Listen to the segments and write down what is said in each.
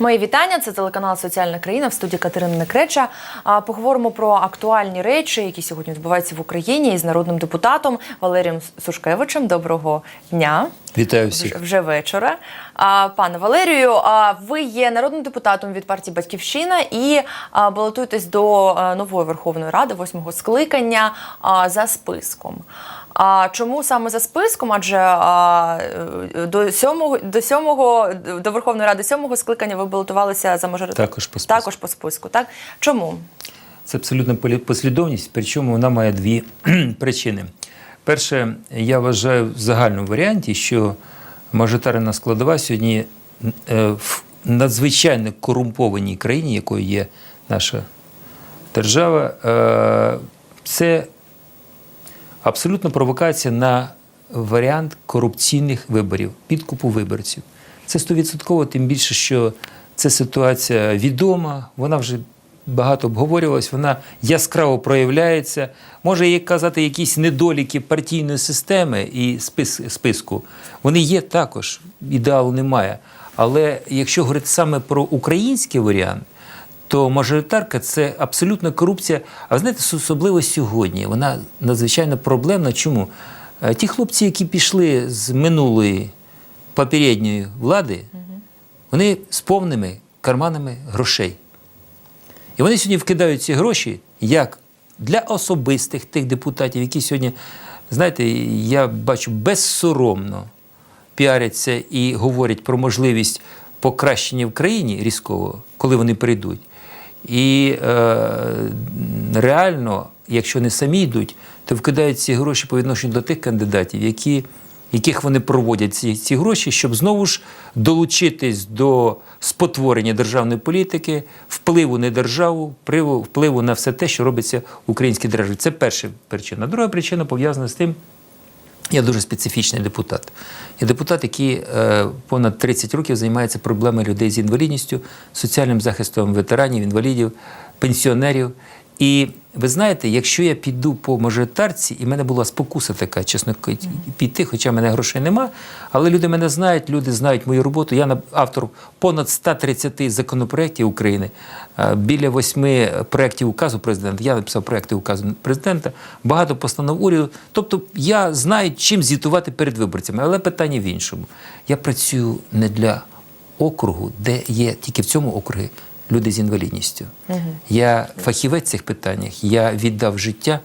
Мої вітання. Це телеканал Соціальна країна в студії Катерина Некреча. Поговоримо про актуальні речі, які сьогодні відбуваються в Україні із народним депутатом Валерієм Сушкевичем. Доброго дня. Вітаю всіх. вже вечора. Пане Валерію, ви є народним депутатом від партії Батьківщина і балотуєтесь до нової Верховної Ради, восьмого скликання за списком. А чому саме за списком? Адже а, е, до сьомого до сьомого до Верховної Ради сьомого скликання ви балотувалися за мажоритарним. Також по списку. Також по списку. Так чому? Це абсолютна послідовність, причому вона має дві причини. Перше, я вважаю в загальному варіанті, що мажоритарна складова сьогодні е, в надзвичайно корумпованій країні, якою є наша держава, е, це абсолютна провокація на варіант корупційних виборів, підкупу виборців. Це стовідсотково, тим більше, що ця ситуація відома, вона вже багато обговорювалась, вона яскраво проявляється. Може, як казати, якісь недоліки партійної системи і спис, списку. Вони є також, ідеалу немає. Але якщо говорити саме про український варіант, то мажоритарка це абсолютна корупція. А ви знаєте, особливо сьогодні вона надзвичайно проблемна. Чому? Е, Ті хлопці, які пішли з минулої попередньої влади, вони з повними карманами грошей. І вони сьогодні вкидають ці гроші як для особистих тих депутатів, які сьогодні, знаєте, я бачу безсоромно піаряться і говорять про можливість покращення в країні різкового, коли вони прийдуть. І е, реально, якщо не самі йдуть, то вкидають ці гроші по відношенню до тих кандидатів, які, яких вони проводять ці, ці гроші, щоб знову ж долучитись до спотворення державної політики, впливу на державу, впливу, на все те, що робиться в українській державі. Це перша причина. Друга причина пов'язана з тим. Я дуже специфічний депутат. Я депутат, який е, понад 30 років займається проблемами людей з інвалідністю, соціальним захистом ветеранів, інвалідів, пенсіонерів. І ви знаєте, якщо я піду по мажоритарці, і в мене була спокуса така, чесно піти, хоча в мене грошей нема, але люди мене знають, люди знають мою роботу. Я автор понад 130 законопроєктів України, біля восьми проєктів указу президента. Я написав проєкти указу президента, багато постанов уряду. Тобто я знаю, чим звітувати перед виборцями. Але питання в іншому. Я працюю не для округу, де є тільки в цьому округі люди з інвалідністю. Я фахівець в цих питаннях. Я віддав життя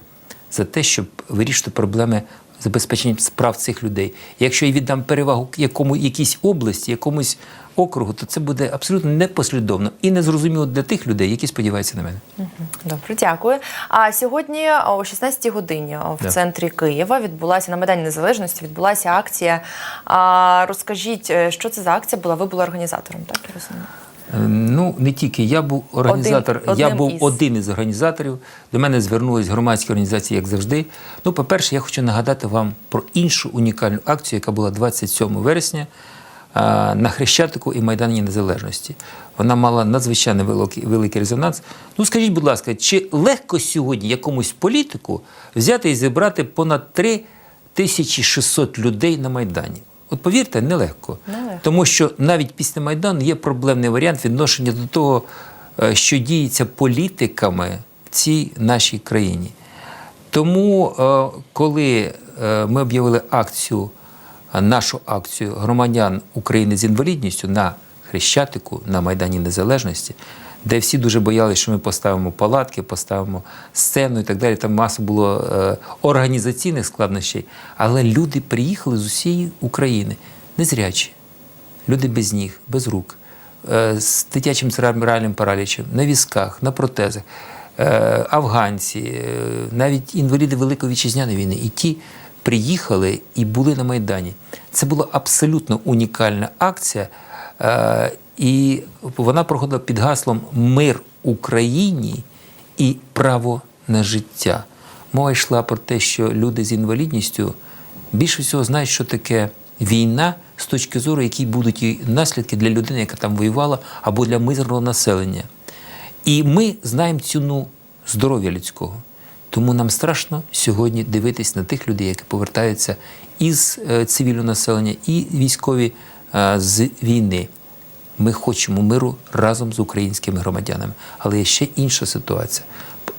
за те, щоб вирішити проблеми забезпечення справ цих людей. Якщо я віддам перевагу якому якійсь області, якомусь округу, то це буде абсолютно непослідовно і незрозуміло для тих людей, які сподіваються на мене. Добре, дякую. А сьогодні о 16 годині в Да. центрі Києва відбулася на Майдані Незалежності. Відбулася акція. А, розкажіть, е, що це за акція була? Ви були організатором, так я розумію? Е, Ну, не тільки я був організатор, Один- я був із. один із організаторів. До мене звернулись громадські організації, як завжди. Ну, по-перше, я хочу нагадати вам про іншу унікальну акцію, яка була 27 вересня на Хрещатику і Майдані Незалежності. Вона мала надзвичайно великий, великий резонанс. Ну, скажіть, будь ласка, чи легко сьогодні якомусь політику взяти і зібрати понад 3 тисячі 600 людей на Майдані? От повірте, нелегко. Нелегко. Тому що навіть після Майдану є проблемний варіант відношення до того, е, що діється політиками в цій нашій країні. Тому, е, коли е, ми об'явили акцію, нашу акцію громадян України з інвалідністю на Хрещатику, на Майдані Незалежності, де всі дуже боялися, що ми поставимо палатки, поставимо сцену і так далі. Там маса було е, організаційних складнощів. Але люди приїхали з усієї України, незрячі, люди без ніг, без рук, е, з дитячим церебральним паралічем, на візках, на протезах, е, афганці, навіть інваліди Великої вітчизняної війни. І ті приїхали і були на Майдані. Це була абсолютно унікальна акція. І вона проходила під гаслом Мир Україні і право на життя. Мова йшла про те, що люди з інвалідністю більше всього знають, що таке війна з точки зору, які будуть і наслідки для людини, яка там воювала, або для мирного населення. І ми знаємо ціну здоров'я людського. Тому нам страшно сьогодні дивитись на тих людей, які повертаються із е, цивільного населення, і військові е, з війни. Ми хочемо миру разом з українськими громадянами. Але є ще інша ситуація: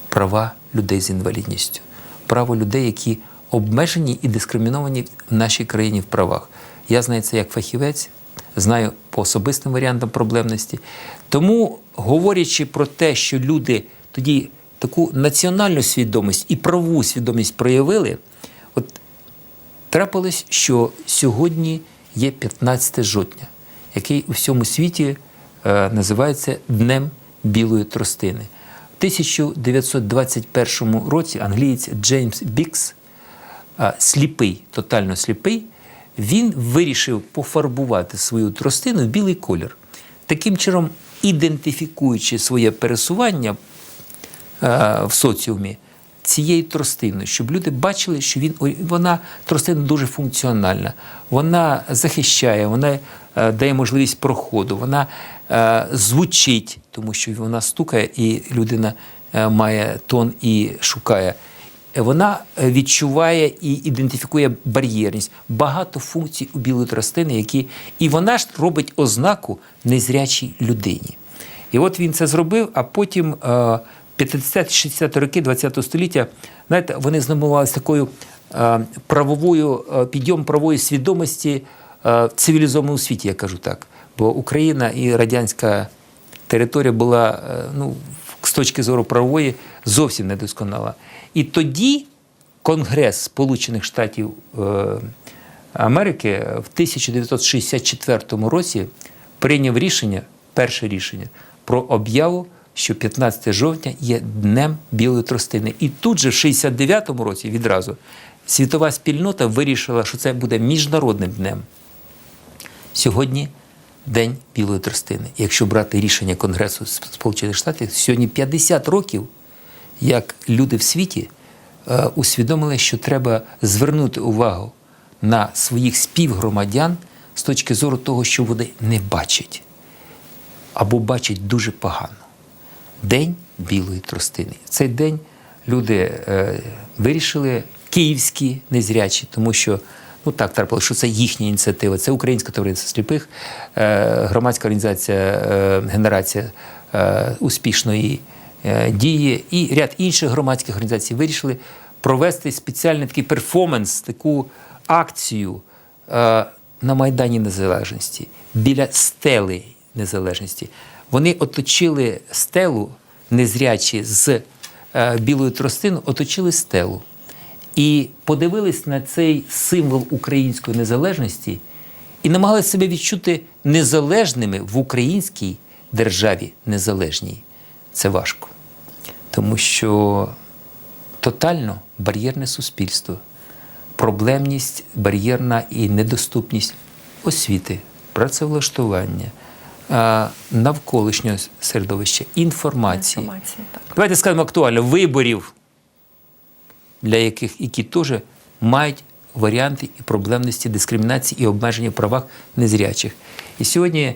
права людей з інвалідністю, право людей, які обмежені і дискриміновані в нашій країні в правах. Я знаю це як фахівець, знаю по особистим варіантам проблемності. Тому, говорячи про те, що люди тоді таку національну свідомість і правову свідомість проявили, от трапилось, що сьогодні є 15 жовтня, який у всьому світі е, називається Днем Білої тростини. В 1921 році англієць Джеймс Бікс, е, сліпий, тотально сліпий, він вирішив пофарбувати свою тростину в білий колір. Таким чином, ідентифікуючи своє пересування е, в соціумі цією тростиною, щоб люди бачили, що він вона тростина дуже функціональна, вона захищає, вона е, дає можливість проходу, вона е, звучить, тому що вона стукає, і людина е, має тон і шукає. Вона відчуває і ідентифікує бар'єрність. Багато функцій у білої тростини, які і вона ж робить ознаку незрячій людині. І от він це зробив, а потім 50-60 роки ХХ століття, знаєте, вони знамувалися такою е, правовою е, підйом правової свідомості е, в цивілізованому світі, я кажу так. Бо Україна і радянська територія була ну, з точки зору правової зовсім недосконала. І тоді Конгрес Сполучених Штатів Америки в 1964 році прийняв рішення, перше рішення, про об'яву, що 15 жовтня є Днем Білої тростини. І тут же, в 69-му році, відразу, світова спільнота вирішила, що це буде міжнародним днем. Сьогодні День Білої тростини. Якщо брати рішення Конгресу Сполучених Штатів, сьогодні 50 років, як люди в світі е, усвідомили, що треба звернути увагу на своїх співгромадян з точки зору того, що вони не бачать або бачать дуже погано. День білої тростини. Цей день люди е, вирішили київські незрячі, тому що ну так трапилося, що це їхня ініціатива, це Українське товариство сліпих, е, громадська організація е, Генерація е, успішної е, дії і ряд інших громадських організацій вирішили провести спеціальний такий перформанс, таку акцію е, на Майдані Незалежності біля стели Незалежності. Вони оточили стелу незрячі з е, білою тростиною, оточили стелу і подивились на цей символ української незалежності і намагалися себе відчути незалежними в українській державі незалежній. Це важко. Тому що тотально бар'єрне суспільство, проблемність бар'єрна і недоступність освіти, працевлаштування, навколишнього середовища, інформації. Інформації, так. Давайте скажемо актуально виборів, для яких які теж мають варіанти і проблемності дискримінації і обмеження в правах незрячих. І сьогодні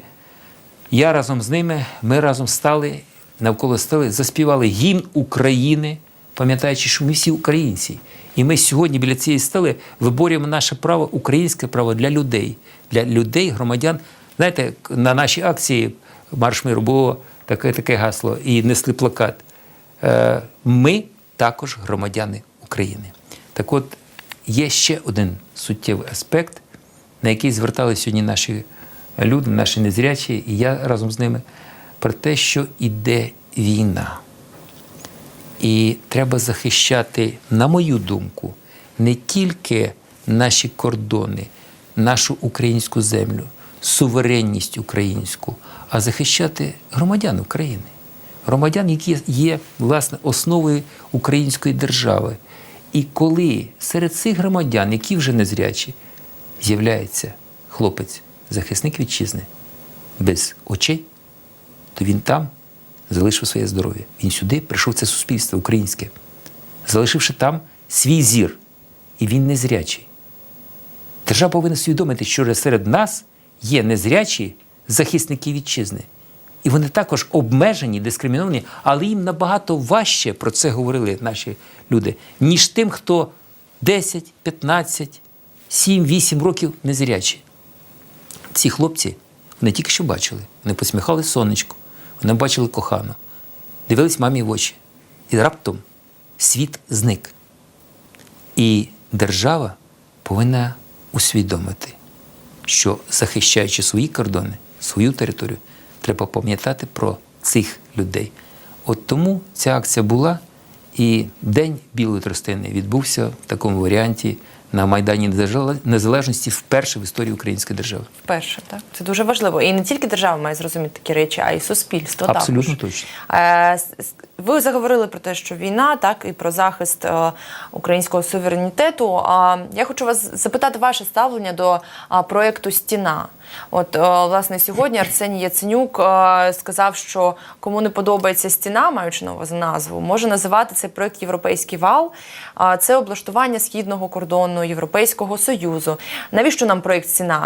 я разом з ними, ми разом стали навколо стели, заспівали гімн України, пам'ятаючи, що ми всі українці. І ми сьогодні біля цієї стели виборюємо наше право, українське право для людей, для людей, громадян. Знаєте, на нашій акції Марш миру було таке, таке гасло і несли плакат. Е, Ми також громадяни України. Так от, є ще один суттєвий аспект, на який звертали сьогодні наші люди, наші незрячі, і я разом з ними, про те, що іде війна. І треба захищати, на мою думку, не тільки наші кордони, нашу українську землю, суверенність українську, а захищати громадян України, громадян, які є власне основою української держави. І коли серед цих громадян, які вже незрячі, з'являється хлопець, захисник вітчизни, без очей, то він там залишив своє здоров'я. Він сюди прийшов це суспільство українське, залишивши там свій зір. І він незрячий. Держава повинна усвідомити, що серед нас є незрячі захисники вітчизни. І вони також обмежені, дискриміновані, але їм набагато важче про це говорили наші люди, ніж тим, хто 10, 15, 7, 8 років незрячі. Ці хлопці Вони тільки що бачили. Вони посміхали сонечку, вони бачили кохану, дивились мамі в очі. І раптом світ зник. І держава повинна усвідомити, що захищаючи свої кордони, свою територію, треба пам'ятати про цих людей. От тому ця акція була, і День Білої тростини відбувся в такому варіанті на Майдані Незале- Незалежності вперше в історії української держави. Вперше, так. Це дуже важливо. І не тільки держава має зрозуміти такі речі, а й суспільство. Абсолютно також. точно. Е, Ви заговорили про те, що війна, так і про захист е, українського суверенітету. А я хочу вас запитати ваше ставлення до проекту Стіна. От е, власне сьогодні Арсеній Яценюк е, сказав, що кому не подобається стіна, маючи нову назву, може називати цей проект Європейський вал. Це облаштування східного кордону Європейського союзу. Навіщо нам проект стіна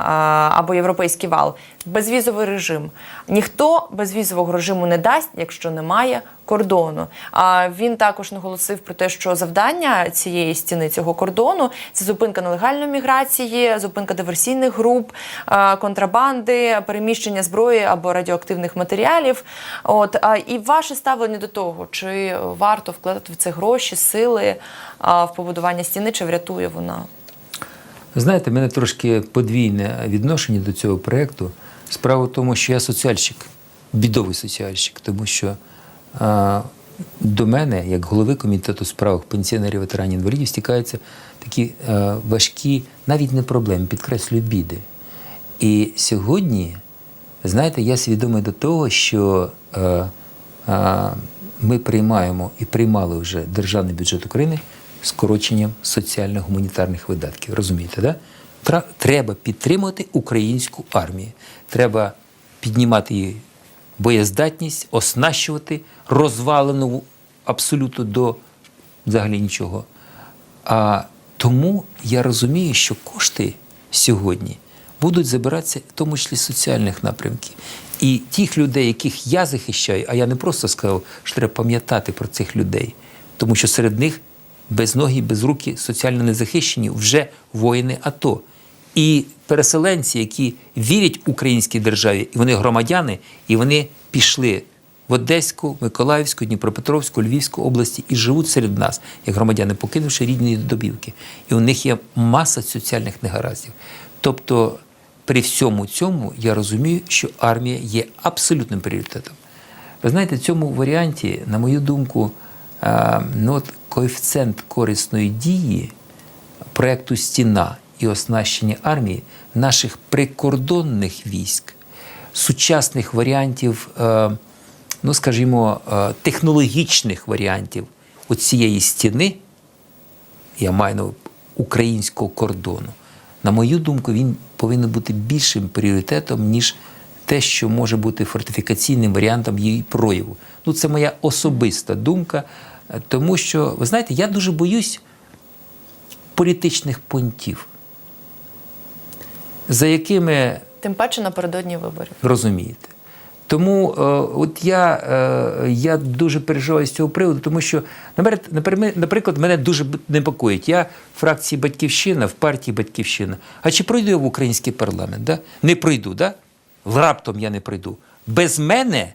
або Європейський вал? Безвізовий режим. Ніхто безвізового режиму не дасть, якщо немає кордону. А він також наголосив про те, що завдання цієї стіни цього кордону це зупинка нелегальної міграції, зупинка диверсійних груп, е, контрабанди, переміщення зброї або радіоактивних матеріалів. От і ваше ставлення до того, чи варто вкладати в це гроші, сили в побудування стіни, чи врятує вона? Знаєте, в мене трошки подвійне відношення до цього проєкту. Справа в тому, що я соціальщик, бідовий соціальщик, тому що а, до мене, як голови комітету у справах пенсіонерів ветеранів інвалідів, стікаються такі а, важкі, навіть не проблеми, підкреслюю біди. І сьогодні, знаєте, я свідомий до того, що е, е, ми приймаємо і приймали вже державний бюджет України скороченням соціально-гуманітарних видатків. Розумієте, да? Треба підтримувати українську армію. Треба піднімати її боєздатність, оснащувати розвалену абсолютно до взагалі нічого. А тому я розумію, що кошти сьогодні будуть забиратися, в тому числі соціальних напрямків. І тих людей, яких я захищаю, а я не просто сказав, що треба пам'ятати про цих людей, тому що серед них без ноги, без руки, соціально незахищені вже воїни АТО. І переселенці, які вірять українській державі, і вони громадяни, і вони пішли в Одеську, Миколаївську, Дніпропетровську, Львівську області і живуть серед нас, як громадяни, покинувши рідні добівки. І у них є маса соціальних негараздів. Тобто, при всьому цьому я розумію, що армія є абсолютним пріоритетом. Ви знаєте, в цьому варіанті, на мою думку, ну, от коефіцієнт корисної дії проекту Стіна і оснащення армії наших прикордонних військ, сучасних варіантів, е, ну скажімо, е, технологічних варіантів цієї стіни, я маю на українського кордону. На мою думку, він повинен бути більшим пріоритетом, ніж те, що може бути фортифікаційним варіантом її прояву. Ну, це моя особиста думка, е, тому що, ви знаєте, я дуже боюсь політичних понтів, за якими Тим паче напередодні виборів. розумієте. Тому е, от я, е, я дуже переживаю з цього приводу, тому що, наприклад, мене дуже непокоїть. Я в фракції Батьківщина, в партії Батьківщина. А чи пройду я в український парламент? Да? Не пройду, да? раптом я не пройду. Без мене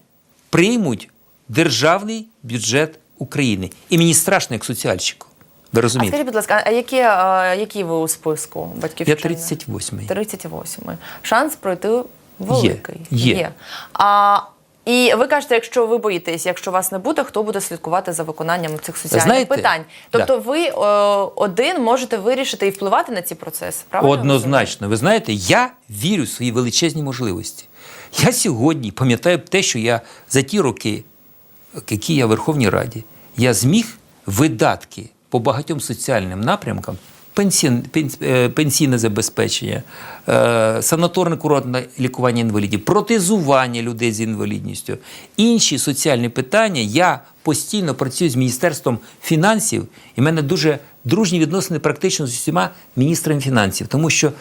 приймуть державний бюджет України. І мені страшно, як соціальщику. Ви А розумієте? скажіть, будь ласка, а які, а, які ви у списку Я батьківщини? 38-й. 38. Шанс пройти великий. є. А, і ви кажете, якщо ви боїтесь, якщо вас не буде, хто буде слідкувати за виконанням цих соціальних Знаєте, питань? Тобто ви е, один можете вирішити і впливати на ці процеси, правильно? Однозначно. Ви знаєте, я вірю в свої величезні можливості. Я сьогодні пам'ятаю те, що я за ті роки, які я в Верховній Раді, я зміг видатки по багатьом соціальним напрямкам. е, Пенсійне забезпечення, е, санаторне курортне лікування інвалідів, протезування людей з інвалідністю, інші соціальні питання. Я постійно працюю з Міністерством фінансів, і в мене дуже дружні відносини практично з усіма міністрами фінансів. Тому що,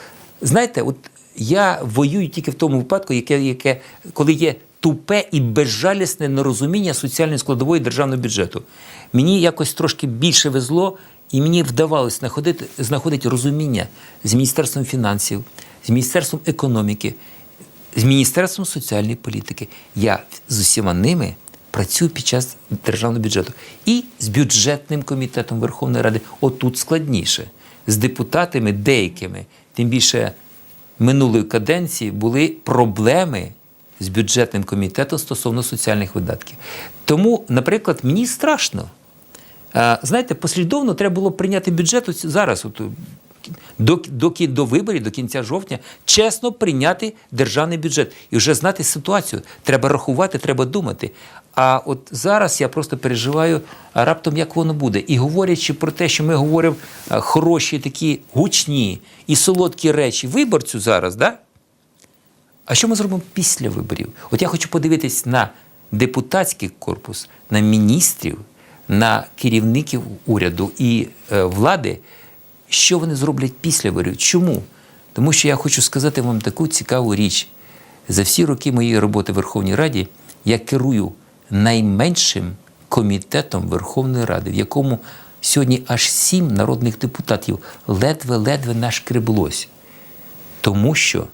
знаєте, от я воюю тільки в тому випадку, яке, яке, коли є тупе і безжалісне нерозуміння соціальної складової державного бюджету. Мені якось трошки більше везло, і мені вдавалося знаходити, знаходити розуміння з Міністерством фінансів, з Міністерством економіки. з Міністерством соціальної політики. Я з усіма ними працюю під час державного бюджету. І з бюджетним комітетом Верховної Ради. Отут складніше. З депутатами деякими, тим більше минулої каденції, були проблеми з бюджетним комітетом стосовно соціальних видатків. Тому, наприклад, мені страшно. А, Знаєте, послідовно треба було прийняти бюджет зараз, от, до, до, до виборів, до кінця жовтня, чесно прийняти державний бюджет і вже знати ситуацію. Треба рахувати, треба думати. А от зараз я просто переживаю раптом, як воно буде. І говорячи про те, що ми говоримо хороші, такі гучні і солодкі речі виборцю зараз, да? А що ми зробимо після виборів? От я хочу подивитись на депутатський корпус, на міністрів, на керівників уряду і е, влади, що вони зроблять після виборів. Чому? Тому що я хочу сказати вам таку цікаву річ. За всі роки моєї роботи в Верховній Раді я керую найменшим комітетом Верховної Ради, в якому сьогодні аж сім народних депутатів ледве-ледве нашкреблось. Тому що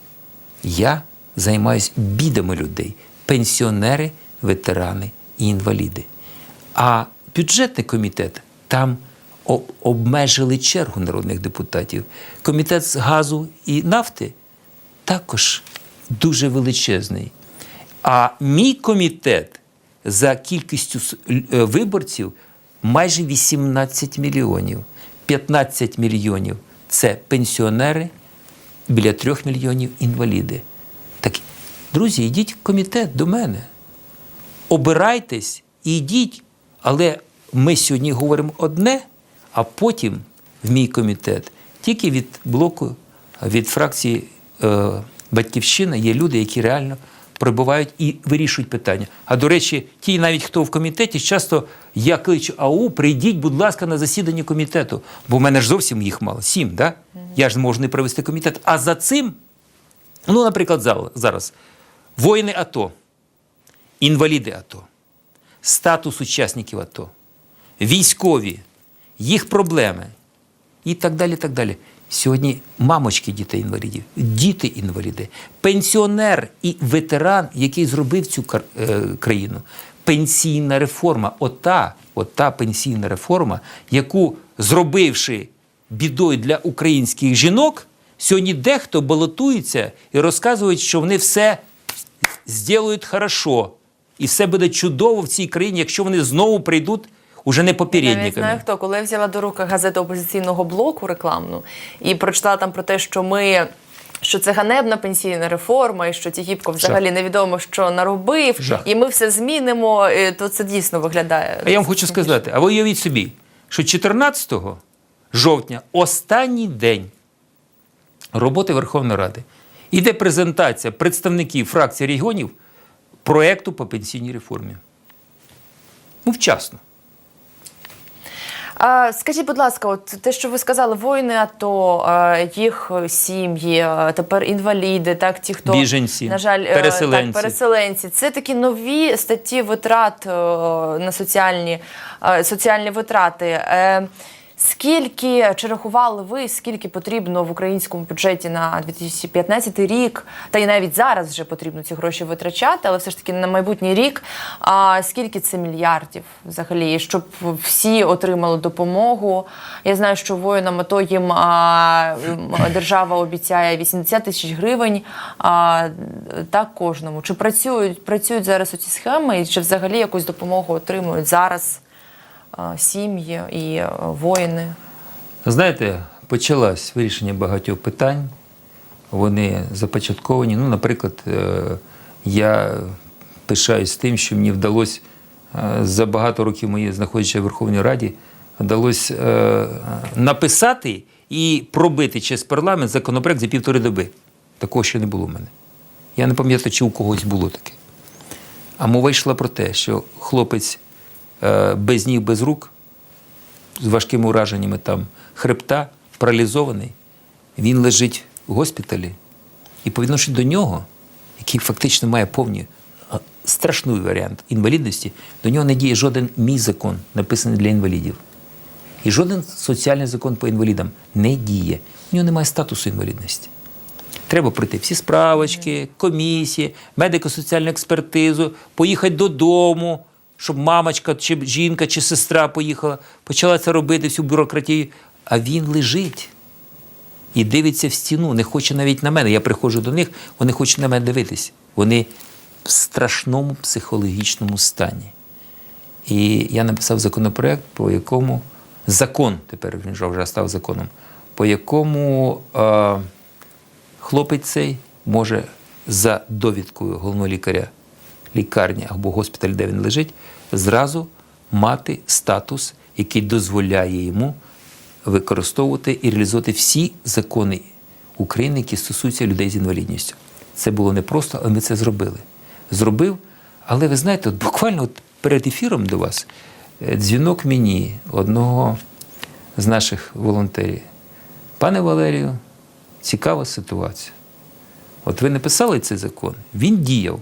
я займаюся бідами людей, пенсіонери, ветерани і інваліди. А бюджетний комітет там обмежили чергу народних депутатів. Комітет з газу і нафти також дуже величезний. А мій комітет за кількістю е, виборців майже 18 мільйонів. 15 мільйонів це пенсіонери, біля 3 мільйонів інваліди. Так, друзі, йдіть в комітет до мене. Обирайтесь і йдіть. Але ми сьогодні говоримо одне, а потім в мій комітет тільки від блоку, від фракції е, Батьківщина є люди, які реально прибувають і вирішують питання. А до речі, ті, навіть хто в комітеті, часто я кличу АУ, прийдіть, будь ласка, на засідання комітету. Бо в мене ж зовсім їх мало. Сім, да? Я ж не можу не провести комітет. А за цим, ну, наприклад, зал- зараз воїни АТО, інваліди АТО, статус учасників АТО, військові, їх проблеми і так далі. так далі. Сьогодні мамочки дітей-інвалідів, діти інваліди, пенсіонер і ветеран, який зробив цю е, країну. Пенсійна реформа, ота, ота пенсійна реформа, яку зробивши бідою для українських жінок, сьогодні дехто балотується і розказують, що вони все зроблять хорошо, і все буде чудово в цій країні, якщо вони знову прийдуть уже не попередниками. знаю хто, коли я взяла до рук газету опозиційного блоку рекламну і прочитала там про те, що ми. Що це ганебна пенсійна реформа, і що Тігіпко взагалі невідомо що наробив, Жах. і ми все змінимо. е, То це дійсно виглядає. А я вам хочу сказати, а ви уявіть собі, що 14 жовтня, останній день роботи Верховної Ради, іде презентація представників фракції регіонів проекту по пенсійній реформі. Ну, вчасно. А, скажіть, будь ласка, от те, що ви сказали, воїни АТО, їх сім'ї, тепер інваліди, так ті, хто Біженці, на жаль, е, переселенці. Так, переселенці. Це такі нові статті витрат е, на соціальні, е, соціальні витрати. Скільки чи рахували ви, скільки потрібно в українському бюджеті на 2015 рік, та й навіть зараз вже потрібно ці гроші витрачати, але все ж таки на майбутній рік. А скільки це мільярдів взагалі, щоб всі отримали допомогу? Я знаю, що воїнам АТО їм а, держава обіцяє 80 тисяч гривень. А, так кожному. Чи працюють працюють зараз ці схеми, і чи взагалі якусь допомогу отримують зараз? Сім'ї і е, воїни. Знаєте, почалось вирішення багатьох питань. Вони започатковані. Ну, наприклад, е, я пишаюсь тим, що мені вдалося е, за багато років моєї знаходячи в Верховній Раді, вдалося написати і пробити через парламент законопроект за півтори доби. Такого ще не було в мене. Я не пам'ятаю, чи у когось було таке. А мова йшла про те, що хлопець без ніг, без рук, з важкими ураженнями там хребта, паралізований, він лежить в госпіталі. І по відношенню до нього, який фактично має повні страшний варіант інвалідності, до нього не діє жоден мій закон, написаний для інвалідів. І жоден соціальний закон по інвалідам не діє. У нього немає статусу інвалідності. Треба пройти всі справочки, комісії, медико-соціальну експертизу, поїхати додому, щоб мамочка, чи жінка, чи сестра поїхала, почала це робити, всю бюрократію. А він лежить і дивиться в стіну, не хоче навіть на мене. Я приходжу до них, вони хочуть на мене дивитись. Вони в страшному психологічному стані. І я написав законопроект, по якому закон, тепер він вже став законом, по якому е, хлопець цей може за довідкою головного лікаря лікарні або госпіталь, де він лежить, зразу мати статус, який дозволяє йому використовувати і реалізовувати всі закони України, які стосуються людей з інвалідністю. Це було непросто, але ми це зробили. Зробив, але ви знаєте, от буквально от перед ефіром до вас е, дзвінок мені одного з наших волонтерів. Пане Валерію, цікава ситуація. От ви написали цей закон, він діяв.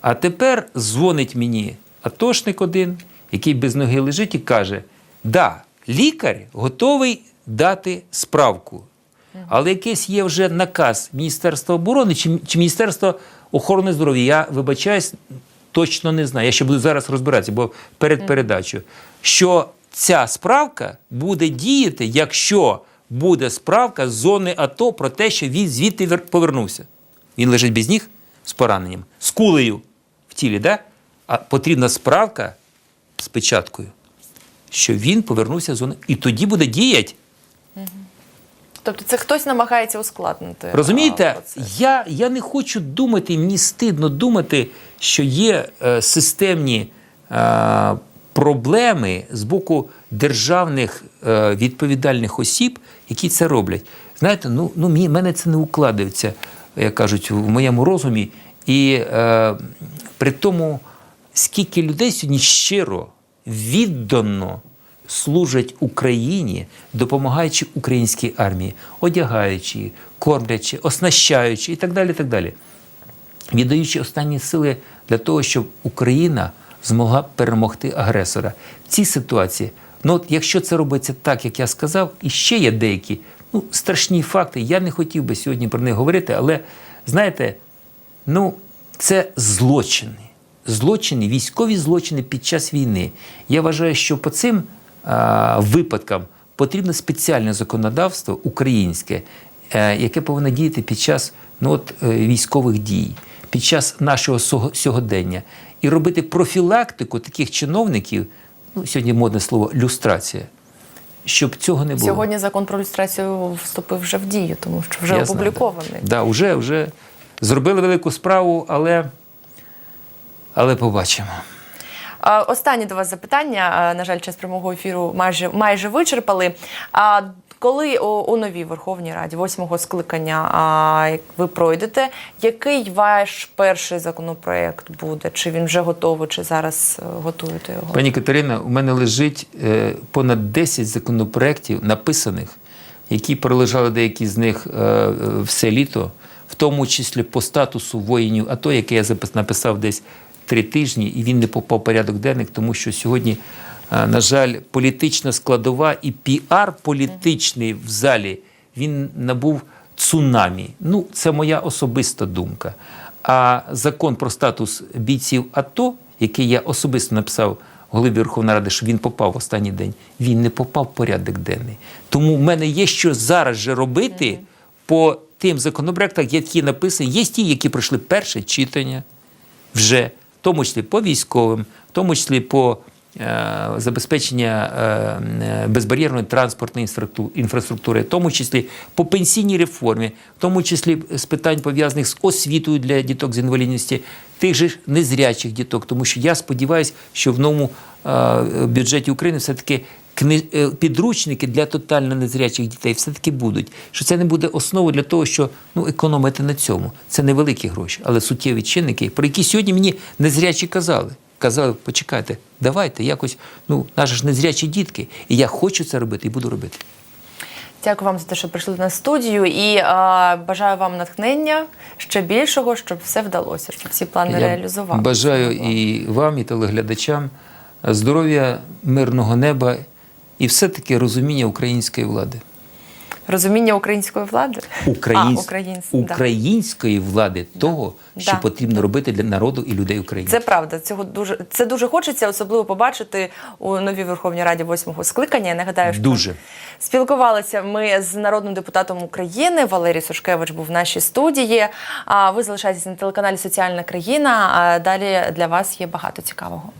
А тепер дзвонить мені атошник один, який без ноги лежить, і каже: да, лікар готовий дати справку. Але якийсь є вже наказ Міністерства оборони чи, чи Міністерства охорони здоров'я. Я вибачаюсь, точно не знаю. Я ще буду зараз розбиратися, бо перед передачею, що ця справка буде діяти, якщо буде справка з зони АТО про те, що він звідти повернувся. Він лежить без ніг з пораненням, з кулею в тілі, да? А потрібна справка з печаткою, що він повернувся з зони. І тоді буде діяти. Тобто це хтось намагається ускладнити. Розумієте, процес. я, я не хочу думати, мені стидно думати, що є е, системні е, проблеми з боку державних е, відповідальних осіб, які це роблять. Знаєте, ну, ну мені, мене це не укладається, як кажуть, в моєму розумі. І е, при тому, скільки людей сьогодні щиро, віддано служать Україні, допомагаючи українській армії, одягаючи, її, кормлячи, оснащаючи і так далі. так далі. Віддаючи останні сили для того, щоб Україна змогла перемогти агресора. В цій ситуації, ну от якщо це робиться так, як я сказав, і ще є деякі ну, страшні факти. Я не хотів би сьогодні про них говорити, але знаєте, ну, це злочини. Злочини, військові злочини під час війни. Я вважаю, що по цим а, випадкам потрібно спеціальне законодавство українське, е, яке повинно діяти під час ну, от, е, військових дій, під час нашого сьогодення. І робити профілактику таких чиновників, ну, сьогодні модне слово люстрація, щоб цього не було. Сьогодні закон про люстрацію вступив вже в дію, тому що вже Я знаю, опублікований. Да, да, вже, вже зробили велику справу, але, але побачимо. Останнє до вас запитання. На жаль, час прямого ефіру майже майже вичерпали. А коли у, у новій Верховній Раді, восьмого скликання, а, як ви пройдете, який ваш перший законопроект буде? Чи він вже готовий, чи зараз е, готуєте його? Пані Катерина, у мене лежить е, понад 10 законопроєктів написаних, які пролежали деякі з них е, все літо, в тому числі по статусу воїнів АТО, яке я запис- написав десь три тижні, і він не попав в порядок денний, тому що сьогодні, е, на жаль, політична складова і піар політичний в залі він набув цунамі. Ну, це моя особиста думка. А закон про статус бійців АТО, який я особисто написав голові Верховної Ради, що він попав в останній день, він не попав в порядок денний. Тому в мене є що зараз же робити по тим законопроектам, які написані. Є ті, які пройшли перше читання вже, тому числі по військовим, в тому числі по е, забезпечення е, е, безбар'єрної транспортної інфраструктури, в тому числі по пенсійній реформі, в тому числі з питань пов'язаних з освітою для діток з інвалідності, тих же незрячих діток. Тому що я сподіваюся, що в новому бюджеті України все-таки кни- е, підручники для тотально незрячих дітей все-таки будуть. Що це не буде основою для того, що ну, економити на цьому. Це невеликі гроші, але суттєві чинники, про які сьогодні мені незрячі казали. Казали, почекайте, давайте якось, ну, наші ж незрячі дітки. І я хочу це робити і буду робити. Дякую вам за те, що прийшли на студію, і е, бажаю вам натхнення ще більшого, щоб все вдалося, щоб всі плани Я реалізувати. Бажаю і вам, і телеглядачам здоров'я, мирного неба і все-таки розуміння української влади. Розуміння української влади? Українсь... А, українсь... да. української влади того, що Да. потрібно робити для народу і людей України. Це правда. Цього дуже це дуже хочеться, особливо побачити у новій Верховній Раді восьмого скликання. Я нагадаю, що Дуже. спілкувалися ми з народним депутатом України. Валерій Сушкевич був в нашій студії. А ви залишаєтесь на телеканалі Соціальна країна. А далі для вас є багато цікавого.